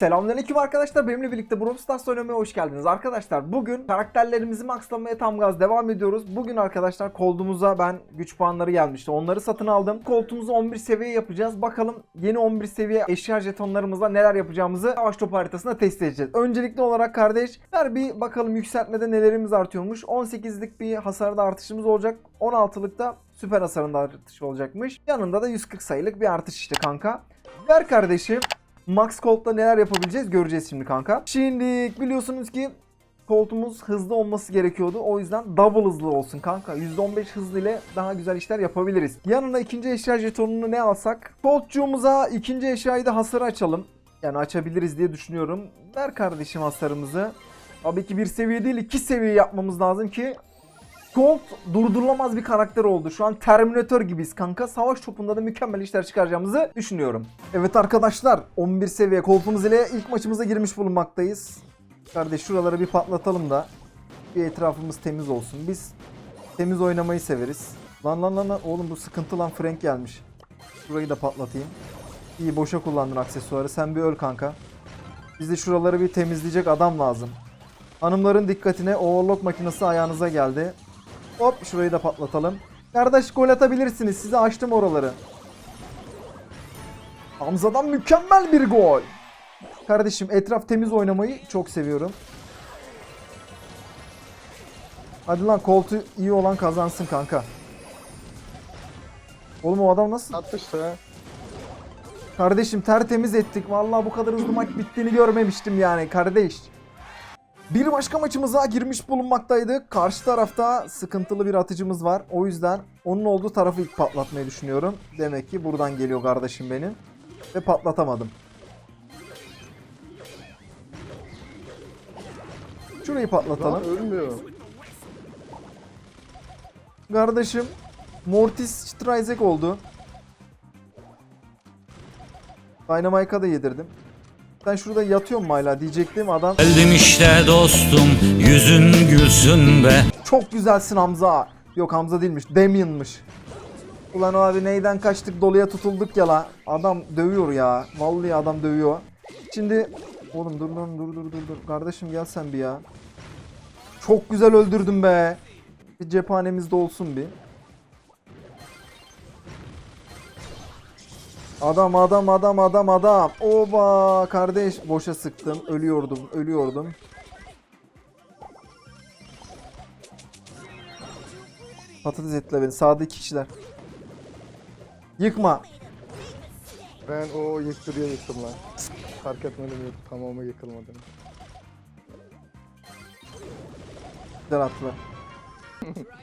Selamünaleyküm arkadaşlar. Benimle birlikte Brawl Stars oynamaya hoş geldiniz. Arkadaşlar bugün karakterlerimizi maxlamaya tam gaz devam ediyoruz. Bugün arkadaşlar koltuğumuza ben güç puanları gelmişti. Onları satın aldım. Koltuğumuzu 11 seviye yapacağız. Bakalım yeni 11 seviye eşya jetonlarımızla neler yapacağımızı savaş topu haritasında test edeceğiz. Öncelikli olarak kardeş ver bir bakalım yükseltmede nelerimiz artıyormuş. 18'lik bir hasarda artışımız olacak. 16'lıkta süper hasarında artış olacakmış. Yanında da 140 sayılık bir artış işte kanka. Ver kardeşim. Max Colt'la neler yapabileceğiz göreceğiz şimdi kanka. Şimdi biliyorsunuz ki koltuğumuz hızlı olması gerekiyordu. O yüzden double hızlı olsun kanka. %15 hızlı ile daha güzel işler yapabiliriz. Yanına ikinci eşya jetonunu ne alsak? Koltuğumuza ikinci eşyayı da hasarı açalım. Yani açabiliriz diye düşünüyorum. Ver kardeşim hasarımızı. Tabii ki bir seviye değil iki seviye yapmamız lazım ki Colt durdurulamaz bir karakter oldu. Şu an Terminator gibiyiz kanka. Savaş topunda da mükemmel işler çıkaracağımızı düşünüyorum. Evet arkadaşlar 11 seviye Colt'umuz ile ilk maçımıza girmiş bulunmaktayız. Kardeş şuraları bir patlatalım da bir etrafımız temiz olsun. Biz temiz oynamayı severiz. Lan lan lan lan oğlum bu sıkıntı lan Frank gelmiş. Şurayı da patlatayım. İyi boşa kullandın aksesuarı. Sen bir öl kanka. Bize şuraları bir temizleyecek adam lazım. Hanımların dikkatine overlock makinesi ayağınıza geldi. Hop şurayı da patlatalım. Kardeş gol atabilirsiniz. Size açtım oraları. Hamza'dan mükemmel bir gol. Kardeşim etraf temiz oynamayı çok seviyorum. Hadi lan koltuğu iyi olan kazansın kanka. Oğlum o adam nasıl? Atmıştı. Kardeşim tertemiz ettik. Vallahi bu kadar hızlı maç bittiğini görmemiştim yani kardeş. Bir başka maçımıza girmiş bulunmaktaydık. Karşı tarafta sıkıntılı bir atıcımız var. O yüzden onun olduğu tarafı ilk patlatmayı düşünüyorum. Demek ki buradan geliyor kardeşim benim. Ve patlatamadım. Şurayı Lan patlatalım. ölmüyor. Kardeşim Mortis Strizek oldu. Dynamike'a da yedirdim. Ben şurada yatıyorum hala diyecektim adam. Geldim işte dostum yüzün gülsün be Çok güzelsin Hamza. Yok Hamza değilmiş. Damien'mış. Ulan abi neyden kaçtık doluya tutulduk ya la. Adam dövüyor ya. Vallahi adam dövüyor. Şimdi oğlum dur lan dur dur dur dur. Kardeşim gel sen bir ya. Çok güzel öldürdüm be. Bir cephanemiz de olsun bir. Adam adam adam adam adam. Oba kardeş boşa sıktım. Ölüyordum ölüyordum. Patates ettiler beni. Sağda iki kişiler. Yıkma. Ben o yıktı diye yıktım lan. Fark etmedim yok. Tamamı yıkılmadı. Güzel attılar.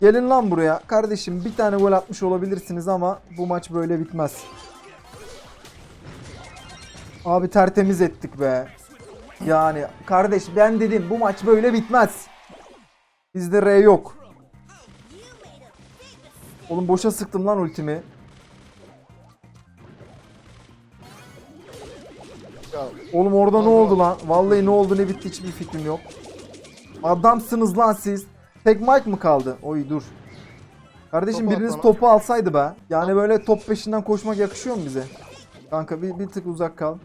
Gelin lan buraya. Kardeşim bir tane gol atmış olabilirsiniz ama bu maç böyle bitmez. Abi tertemiz ettik be. Yani kardeş ben dedim bu maç böyle bitmez. Bizde R yok. Oğlum boşa sıktım lan ultimi. Oğlum orada ne oldu lan? Vallahi ne oldu ne bitti hiçbir fikrim yok. Adamsınız lan siz. Tek Mike mı kaldı? Oy dur. Kardeşim Topu biriniz topu alsaydı be. Yani böyle top peşinden koşmak yakışıyor mu bize? Kanka bir, bir tık uzak kal.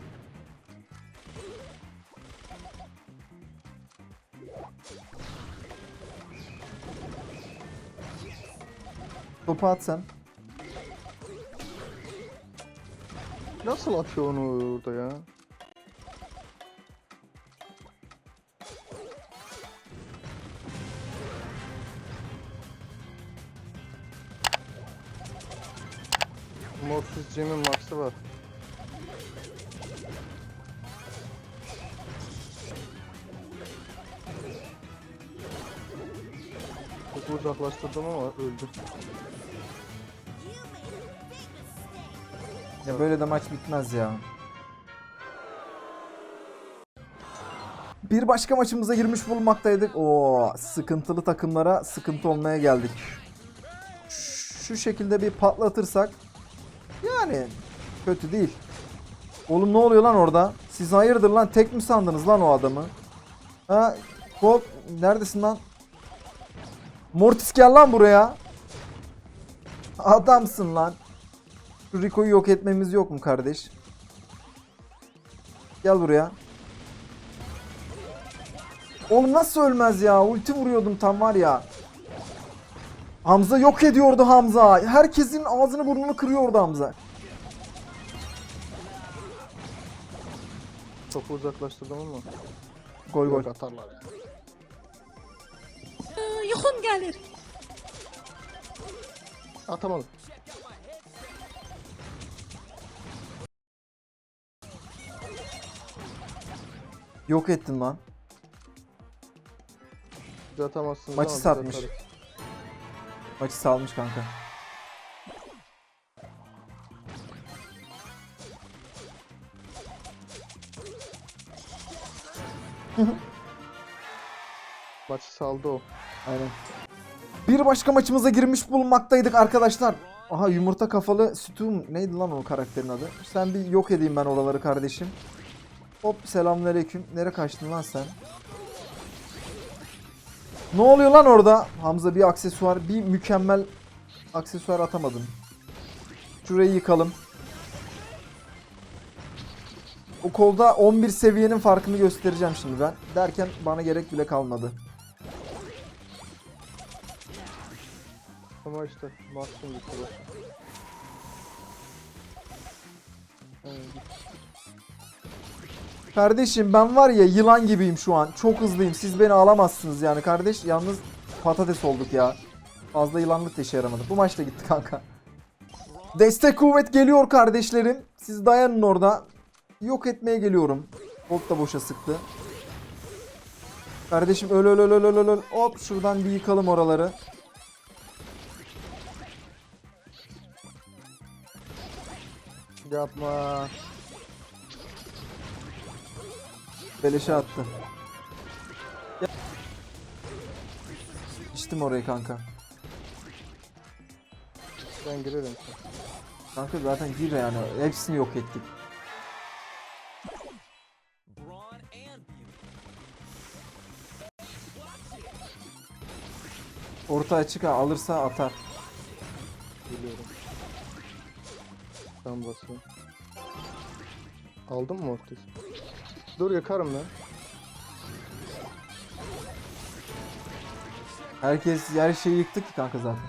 Topu at sen. nasıl atıyor onu orada ya? Mortis Jim'in max'ı var. Çok uzaklaştırdım ama öldü. Ya böyle de maç bitmez ya. Bir başka maçımıza girmiş bulunmaktaydık. O sıkıntılı takımlara sıkıntı olmaya geldik. Şu şekilde bir patlatırsak yani kötü değil. Oğlum ne oluyor lan orada? Siz hayırdır lan tek mi sandınız lan o adamı? Ha Colt neredesin lan? Mortis gel lan buraya. Adamsın lan. Şu Rico'yu yok etmemiz yok mu kardeş? Gel buraya. Oğlum nasıl ölmez ya? Ulti vuruyordum tam var ya. Hamza yok ediyordu Hamza. Herkesin ağzını burnunu kırıyordu Hamza. Topu uzaklaştırdım ama. Gol gol. Atarlar ya. Yuxum gəlir. Atamadım. Yok ettin lan. Siz atamazsınız Maçı ama biz satmış. atarız. Maçı salmış kanka. Maçı saldı o. Aynen. Bir başka maçımıza girmiş bulunmaktaydık arkadaşlar. Aha yumurta kafalı Stu neydi lan o karakterin adı? Sen bir yok edeyim ben oraları kardeşim. Hop selamünaleyküm. Nereye kaçtın lan sen? Ne oluyor lan orada? Hamza bir aksesuar, bir mükemmel aksesuar atamadım. Şurayı yıkalım. O kolda 11 seviyenin farkını göstereceğim şimdi ben. Derken bana gerek bile kalmadı. Ama işte maksimum gitti. Evet. Kardeşim ben var ya yılan gibiyim şu an. Çok hızlıyım. Siz beni alamazsınız yani kardeş. Yalnız patates olduk ya. Fazla yılanlık da işe yaramadı. Bu maçta gitti kanka. Destek kuvvet geliyor kardeşlerim. Siz dayanın orada. Yok etmeye geliyorum. Bolt da boşa sıktı. Kardeşim öl öl öl öl öl, öl. Hop şuradan bir yıkalım oraları. Yapma. Beleşe attı. İçtim orayı kanka. Ben girerim. Kanka zaten gir yani. Hepsini yok ettik. Orta açık ha, alırsa atar. Geliyorum. Ben basıyorum. Aldın mı Ortiz? Dur yakarım lan. Herkes her şeyi yıktı ki kanka zaten.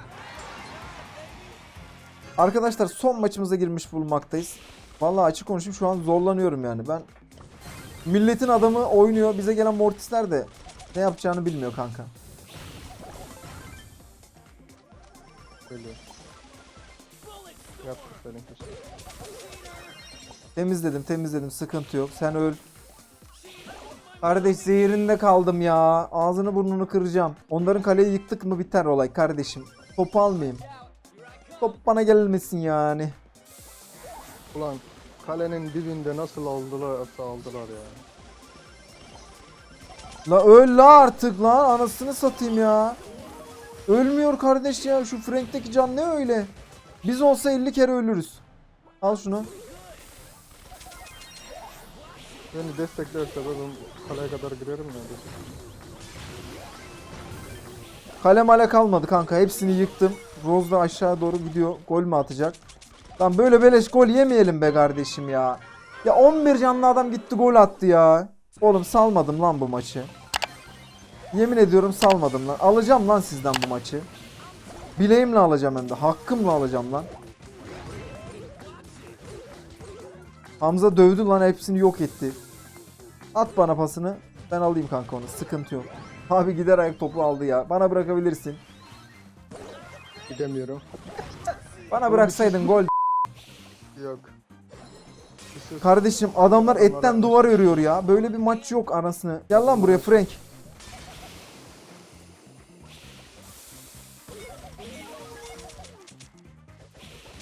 Arkadaşlar son maçımıza girmiş bulunmaktayız. Vallahi açık konuşayım şu an zorlanıyorum yani. Ben milletin adamı oynuyor. Bize gelen Mortisler de ne yapacağını bilmiyor kanka. Geliyorum. Yaptık senin keşke. Temizledim temizledim sıkıntı yok. Sen öl. Kardeş zehirinde kaldım ya. Ağzını burnunu kıracağım. Onların kaleyi yıktık mı biter olay kardeşim. Topu almayayım. Top bana gelmesin yani. Ulan kalenin dibinde nasıl aldılar aldılar ya. La öl la artık la anasını satayım ya. Ölmüyor kardeş ya şu Frank'teki can ne öyle? Biz olsa 50 kere ölürüz. Al şunu. Beni desteklerse ben kaleye kadar girerim ya. Kale male kalmadı kanka. Hepsini yıktım. Rose da aşağı doğru gidiyor. Gol mü atacak? Lan böyle beleş gol yemeyelim be kardeşim ya. Ya 11 canlı adam gitti gol attı ya. Oğlum salmadım lan bu maçı. Yemin ediyorum salmadım lan. Alacağım lan sizden bu maçı. Bileğimle alacağım hem de. Hakkımla alacağım lan. Hamza dövdü lan hepsini yok etti. At bana pasını. Ben alayım kanka onu. Sıkıntı yok. Abi gider ayak topu aldı ya. Bana bırakabilirsin. Gidemiyorum. Bana bıraksaydın gol. Yok. Kardeşim adamlar etten duvar örüyor ya. Böyle bir maç yok anasını. Gel lan buraya Frank.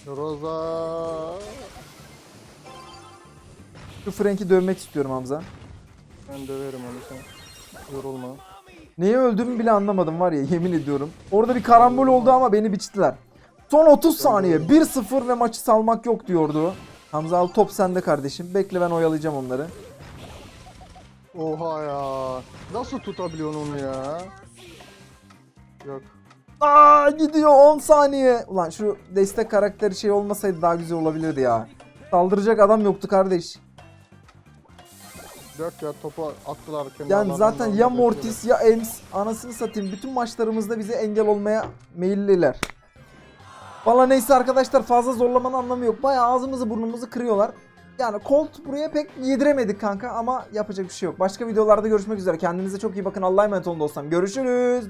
Roza. Şu Frank'i dövmek istiyorum Hamza. Ben döverim onu sen. Yorulma. Neyi öldüğümü bile anlamadım var ya yemin ediyorum. Orada bir karambol oldu ama beni biçtiler. Son 30 saniye 1-0 ve maçı salmak yok diyordu. Hamza al top sende kardeşim. Bekle ben oyalayacağım onları. Oha ya. Nasıl tutabiliyorsun onu ya? Yok. Aa gidiyor 10 saniye. Ulan şu destek karakteri şey olmasaydı daha güzel olabilirdi ya. Saldıracak adam yoktu kardeş. Yok ya topu attılar Yani zaten ya Mortis ya Ems anasını satayım bütün maçlarımızda bize engel olmaya meyilliler. Valla neyse arkadaşlar fazla zorlamanın anlamı yok. Bayağı ağzımızı burnumuzu kırıyorlar. Yani Colt buraya pek yediremedik kanka ama yapacak bir şey yok. Başka videolarda görüşmek üzere. Kendinize çok iyi bakın. Allah'a emanet olun dostlarım. Görüşürüz.